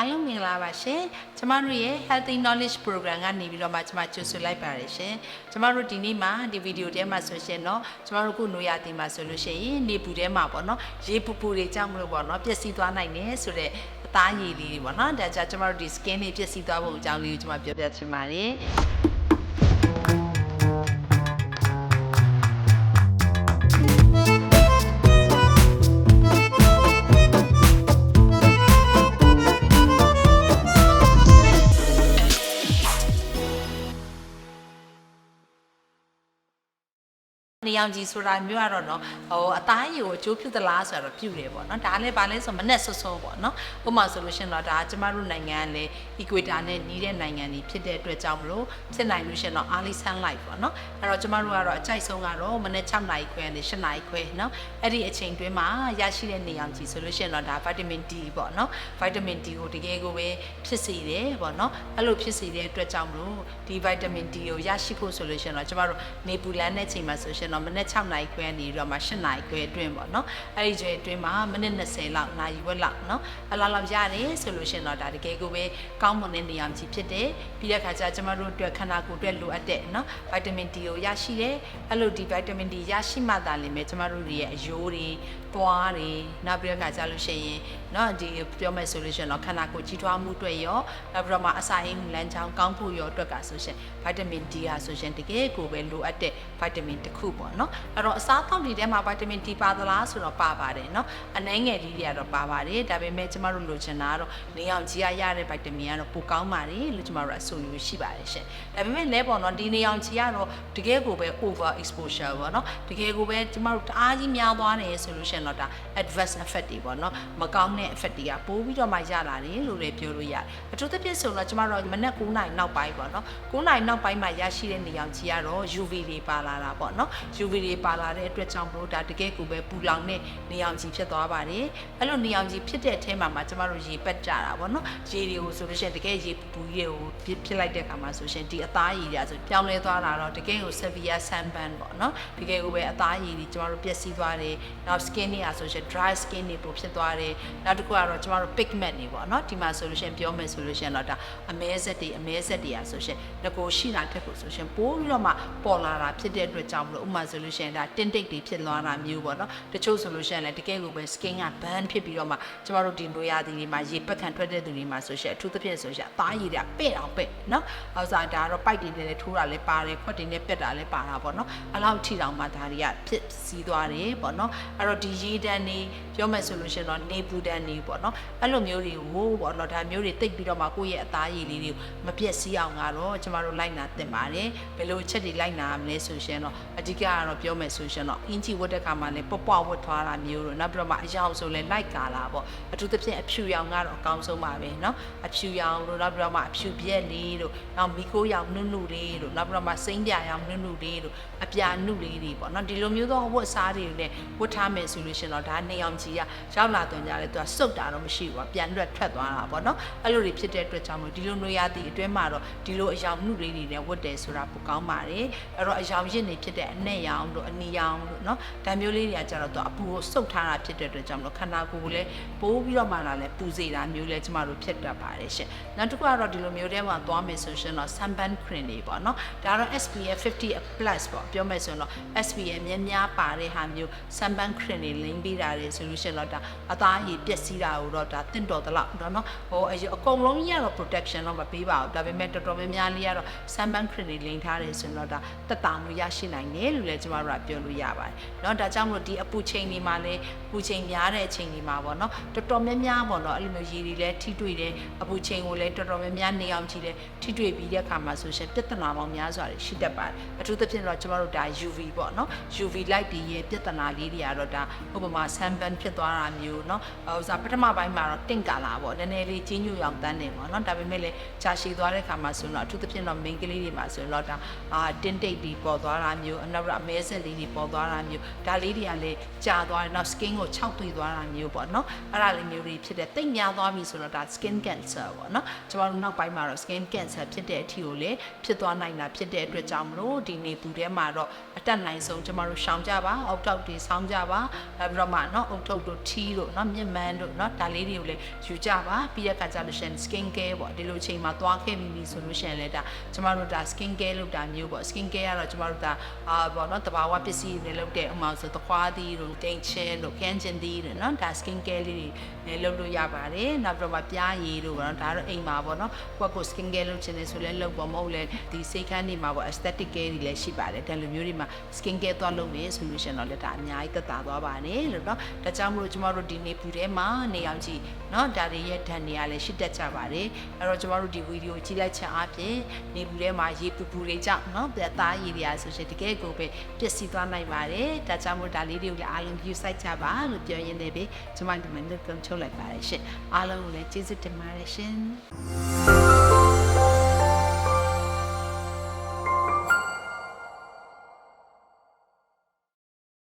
အားလုံးမင်္ဂလာပါရှင်ကျမတို့ရဲ့ Healthy Knowledge Program ကနေပြီးတော့မှကျမကြိုဆိုလိုက်ပါတယ်ရှင်ကျမတို့ဒီနေ့မှာဒီဗီဒီယိုထဲမှာဆိုရှင်เนาะကျမတို့ခုနိုရတင်မှာဆိုလို့ရှိရင်နေပူထဲမှာပေါ့နော်ရေပူပူတွေကြောင့်မလို့ပေါ့နော်ပျက်စီးသွားနိုင်တယ်ဆိုတော့အသားရည်လေးတွေပေါ့နော်ဒါကြောင့်ကျမတို့ဒီ skin တွေပျက်စီးသွားဖို့အကြောင်းလေးကိုကျမပြောပြချင်ပါတယ် နေအောင်ကြီးဆိုတာမျိုးကတော့နော်ဟိုအသားရည်ကိုအကျိုးပြုသလားဆိုတော့ပြုတယ်ပေါ့နော်ဒါလည်းဗာလဲဆိုမနဲ့ဆွဆွပေါ့နော်ဥပမာဆိုလို့ရှရင်တော့ဒါကျမတို့နိုင်ငံကလည်း equator နဲ့နီးတဲ့နိုင်ငံတွေဖြစ်တဲ့အတွက်ကြောင့်မလို့ဖြစ်နိုင်လို့ရှရင်တော့ early sunlight ပေါ့နော်အဲ့တော့ကျမတို့ကတော့အကြိုက်ဆုံးကတော့မနေ့6နာရီခွဲနဲ့7နာရီခွဲနော်အဲ့ဒီအချိန်တွင်းမှာရရှိတဲ့နေအောင်ကြီးဆိုလို့ရှရင်တော့ဒါ vitamin D ပေါ့နော် vitamin D ကိုတကယ်ကိုပဲဖြစ်စေတယ်ပေါ့နော်အဲ့လိုဖြစ်စေတဲ့အတွက်ကြောင့်မလို့ဒီ vitamin D ကိုရရှိဖို့ဆိုလို့ရှရင်တော့ကျမတို့နေပူလန်တဲ့ချိန်မှာဆိုရှင်တော့မနေ့6နာရီခွဲနေပြီးတော့မှ7နာရီခွဲအတွင်းပေါ့နော်အဲ့ဒီချိန်အတွင်းမှာမိနစ်20လောက်နာရီဝက်လောက်နော်အလားလောက်ရတယ်ဆိုလို့ရှရင်တော့ဒါတကယ်ကိုပဲကောင်းမွန်တဲ့နေရာကြီးဖြစ်တယ်ပြီးတဲ့အခါကျကျမတို့အတွက်ခန္ဓာကိုယ်အတွက်လိုအပ်တဲ့နော် vitamin D ကိုရရှိတယ်အဲ့လိုဒီ vitamin D ရရှိမှသာလင်ပဲကျမတို့တွေရဲ့အယိုးတွေ သွားတွေနောက်ပြီးတဲ့အခါကျလို့ရှိရင်နော်ဒီပြောမယ်ဆိုလို့ရှိရင်တော့ခန္ဓာကိုယ်ကြီးထွားမှုအတွက်ရောနောက်ပြီးတော့မှအစာအိမ်လမ်းကြောင်းကောင်းဖို့ရောအတွက်ကဆိုရှင် vitamin D ဟာဆိုရှင်တကယ်ကိုပဲလိုအပ်တဲ့ vitamin တစ်ခုပေါ့နော်အဲ့တော့အစားသောက်တွေထဲမှာ vitamin D ပါသလားဆိုတော့ပါပါတယ်နော်အနှဲငယ်လေးတွေကတော့ပါပါတယ်ဒါပေမဲ့ကျမတို့လိုချင်တာကတော့နေအောင်ကြီးရရတဲ့ vitamin ကတော့ပိုကောင်းပါတယ်လို့ကျမတို့အဆိုယူရှိပါတယ်ရှင်ဒါပေမဲ့လဲပေါ့နော်ဒီနေအောင်ကြီးကတော့တကယ်ကိုပဲ over exposure ပေါ့နော်တကယ်ကိုပဲကျမတို့တအားကြီးများသွားတယ်ဆိုလို့ရှိရင်တော့ဒါ adverse effect တွေပေါ့နော်မကောင်းတဲ့ effect တွေကပိုးပြီးတော့မှရလာတယ်လို့လည်းပြောလို့ရတယ်အထူးသဖြင့်ဆိုတော့ကျမတို့မနက်9နာရီနောက်ပိုင်းပေါ့နော်9နာရီနောက်ပိုင်းမှာရရှိတဲ့နေအောင်ကြီးကတော့ UV တွေပါလာတာပေါ့နော် UV တွေပါလာတဲ့အတွက်ကြောင့်မလို့ဒါတကယ်ကိုပဲပူလောင်တဲ့နေအောင်ကြီးဖြစ်သွားပါတယ်အဲ့လိုနေအောင်ကြီးဖြစ်တဲ့အထဲမှာမှကျမတို့ရေပက်ကြတာပေါ့နော်ရေတွေကိုဆိုလို့ရှိရင်တကယ်ရေပူကြီးတွေကိုဖြစ်လိုက်တဲ့အခါမှာဆိုရှင်ဒီအသားရည်တွေဆိုပြောင်းလဲသွားတာတော့တကယ်ကို severe sunburn ပေါ့နော်တကယ်ကိုပဲအသားရည်တွေကျမတို့ပျက်စီးသွားတယ်နောက် skin တွေကဆိုရှင် dry skin တွေပိုဖြစ်သွားတယ်နောက်တစ်ခုကတော့ကျမတို့ pigment တွေပေါ့နော်ဒီမှာဆိုလို့ရှိရင်ပြောမယ်ဆိုလို့ရှိရင်တော့ဒါအမဲဆက်တွေအမဲဆက်တွေอ่ะဆိုရှင်ငကိုရှိတာတက်ဖို့ဆိုရှင်ပိုးပြီးတော့မှပေါ်လာတာဖြစ်တဲ့အတွက်ကြောင့်မလို့ဥပမာဆိုလို့ရှိရင်ဒါတင်တိတ်တွေဖြစ်သွားတာမျိုးပေါ့နော်တချို့ဆိုလို့ရှိရင်လည်းတကယ်ကိုပဲ skin က burn ဖြစ်ပြီးတော့မှကျမတို့ဒီလိုရသည်တွေမှာရေပက်ခံထွက်တဲ့သူတွေမှာဆိုရှင်အထူးသဖြင့်ဆိုရှင်အသားရည်တွေကပဲ့အောင်ပဲ့နော်အောက်စားဒါကတော့ပိုက်တွေနဲ့လည်းထိုးတာလည်းပါတယ်ခွက်တွေနဲ့ပက်တာလည်းပါတာပေါ့နော်အလောက်ထိတောင်မှဒါတွေကဖြစ်စီးသွားတယ်ပေါ့နော်အဲ့တော့ဒီရေတန်းနေပြောမယ်ဆိုလို့ရှိရင်တော့နေပူတန်းနေပေါ့နော်အဲ့လိုမျိုးတွေကိုပေါ့နော်ဒါမျိုးတွေတိတ်ပြီးတော့မှကိုယ့်ရဲ့အသားရည်လေးတွေကိုမပြည့်စည်အောင်ကတော့ကျမတို့လိုက်နာတင်ပါတယ်ဘယ်လိုအချက်တွေလိုက်နာရမလဲဆိုရှင်တော့အဓိကကတော့ပြောမယ်ဆိုရှင်တော့အင်ဂျီဝတ်တဲ့ခါမှာလည်းပွပွဝတ်ထွားတာမျိုးတို့နောက်ပြီးတော့မှအယောင်ဆိုလည်းလိုက်ကာလာပေါ့အထူးသဖြင့်အဖြူရောင်ကတော့အကောင်းဆုံးပါပဲเนาะအဖြူရောင်တို့နောက်ပြီးတော့မှအဖြူပြက်လေးတို့နောက်မီကိုရောင်နုနုလေးတို့နောက်ပြီးတော့မှစိမ့်ပြရောင်နုနုလေးတို့အပြာနုလေးတွေပေါ့เนาะဒီလိုမျိုးသောဝတ်စားတွေလည်းဝတ်ထားမယ်ဆိုလို့ ု့လို့ရှင်တော့ဒါနေအောင်ကြီးကရောက်လာသွင်းကြတယ်သူကစုတ်တာတော့မရှိဘူးကပြန်လွတ်ထွက်သွားတာပေါ့နော်အဲ့လိုတွေဖြစ်တဲ့အတွက်ကြောင့်မို့ဒီလိုနွေရာသီအတွင်းမှာတော့ဒီလိုအယောင်မှုလေးတွေနဲ့ဝတ်တယ်ဆိုတာပိုကောင်းပါတယ်အဲ့တော့အယောင်ရစ်နေဖြစ်တဲ့အနဲ့ရောင်တို့အနီရောင်တို့နော်ဒါမျိုးလေးတွေကကျတော့သူအပူကိုစုတ်ထားတာဖြစ်တဲ့အတွက်ကြောင့်မို့ခန္ဓာကိုယ်ကိုလည်းပိုးပြီးတော့မှလာလဲပူစေတာမျိုးလဲကျမတို့ဖြစ်တတ်ပါတယ်ရှင်နောက်တစ်ခုကတော့ဒီလိုမျိုးတဲ့မှာသွားမယ်ဆိုရှင်တော့ sunburn cream တွေပေါ့နော်ဒါတော့ SPF 50 plus ပေါ့ပြောမယ်ဆိုရင်တော့ SPF များများပါတဲ့ဟာမျိုး sunburn cream တွေလိမ့်ပေးတာတွေဆိုလို့ရှိရင်တော့ဒါအသားအရည်ပျက်စီးတာကိုတော့ဒါတင့်တော်သလောက်တော့နော်ဟိုအကုန်လုံးကြီးကတော့ protection တော့မပေးပါဘူးဒါပေမဲ့တော်တော်များများလေးကတော့ sunburn cream တွေလိမ့်ထားတယ်ဆိုရင်တော့ဒါတက်တာမျိုးရရှိနိုင်တယ်လို့လည်းကျမတို့ကပြောလို့ရပါတယ်เนาะဒါကြောင့်မလို့ဒီအပူချိန်တွေမှာလည်းပူချိန်များတဲ့အချိန်တွေမှာပေါ့နော်တော်တော်များများပေါ့နော်အဲ့လိုမျိုးရေတွေလည်းထိတွေ့တယ်အပူချိန်ကိုလည်းတော်တော်များများနေအောင်ကြည့်တယ်ထိတွေ့ပြီးတဲ့အခါမှာဆိုရှင်ပြဿနာပေါင်းများစွာတွေရှိတတ်ပါတယ်အထူးသဖြင့်တော့ကျမတို့ဒါ UV ပေါ့နော် UV light တွေရဲ့ပြဿနာလေးတွေကတော့ဒါ ဥပမာ sunburn ဖြစ်သွားတာမျိုးเนาะဟိုစားပထမပိုင်းမှာတော့တင့်ကာလာပေါ့နည်းနည်းလေးကြီးညိုရောင်တန်းနေပေါ့နော်ဒါပေမဲ့လည်းကြာရှည်သွားတဲ့အခါမှာဆိုတော့အထူးသဖြင့်တော့ main ကလေးတွေမှာဆိုရင်တော့ဒါအာတင်းတိတ်ပြီးပေါ်သွားတာမျိုးအနောက်အမဲဆက်လေးတွေပေါ်သွားတာမျိုးဒါလေးတွေကလည်းကြာသွားတယ်နောက် skin ကိုခြောက်သွေ့သွားတာမျိုးပေါ့နော်အဲ့ဒါလေးမျိုးတွေဖြစ်တဲ့တိတ်များသွားပြီဆိုတော့ဒါ skin cancer ပေါ့နော်ကျမတို့နောက်ပိုင်းမှာတော့ skin cancer ဖြစ်တဲ့အထီကိုလည်းဖြစ်သွားနိုင်တာဖြစ်တဲ့အတွက်ကြောင့်မလို့ဒီနေပူထဲမှာတော့အတက်နိုင်ဆုံးကျမတို့ရှောင်ကြပါအောက်တောက်တွေဆောင်းကြပါ ပြီးတော့မှเนาะအုတ်ထုပ်တို့ထီးတို့เนาะမြင့်မန်းတို့เนาะဒါလေးတွေကိုလည်းယူကြပါပြီးရခါကြလို့ရှိရင် skin care ပေါ့ဒီလိုအချိန်မှာသွားခဲ့မိပြီဆိုလို့ရှိရင်လည်းဒါကျမတို့ဒါ skin care လုပ်တာမျိုးပေါ့ skin care ကတော့ကျမတို့ဒါအာပေါ့เนาะတဘာဝပစ္စည်းတွေလုပ်တဲ့ဥမာဆိုသခွားသီးတို့တိန်ချင်းတို့ခန်းချင်းသီးတို့เนาะဒါ skin care လေးတွေလည်းလုပ်လို့ရပါတယ်နောက်ပြီးတော့မှပြားရည်တို့ပေါ့เนาะဒါတော့အိမ်မှာပေါ့เนาะကိုယ့်ကို skin care လုပ်ချင်တယ်ဆိုလဲလုပ်ပေါ့မဟုတ်လဲဒီစိတ်ခန်းတွေမှာပေါ့ aesthetic care တွေလည်းရှိပါတယ်ဒါလိုမျိုးတွေမှာ skin care သွားလုပ်မယ်ဆိုလို့ရှိရင်တော့လည်းဒါအများကြီးသက်သာသွားပါတယ် လို့เนาะဒါကြောင့်မလို့ကျမတို့ဒီနေပူထဲမှာနေအောင်ကြည့်เนาะဒါတွေရဲ့ဓာတ်တွေကလည်းရှိတတ်ကြပါတယ်အဲ့တော့ကျမတို့ဒီဗီဒီယိုကြည့်လိုက်ချင်အပြင်နေပူထဲမှာရေပူပူတွေကြောင့်เนาะပြသားရည်တွေအားဆိုရှင်တကယ်ကိုပဲပျက်စီးသွားနိုင်ပါတယ်ဒါကြောင့်မို့ဒါလေးတွေကိုလည်းအားလုံး view site ကြပါလို့ပြောရင်းနဲ့ပဲကျမဒီမှာလက်ကုံချုပ်လိုက်ပါတယ်ရှင်အားလုံးကိုလည်းကျေးဇူးတင်ပါတယ်ရှင်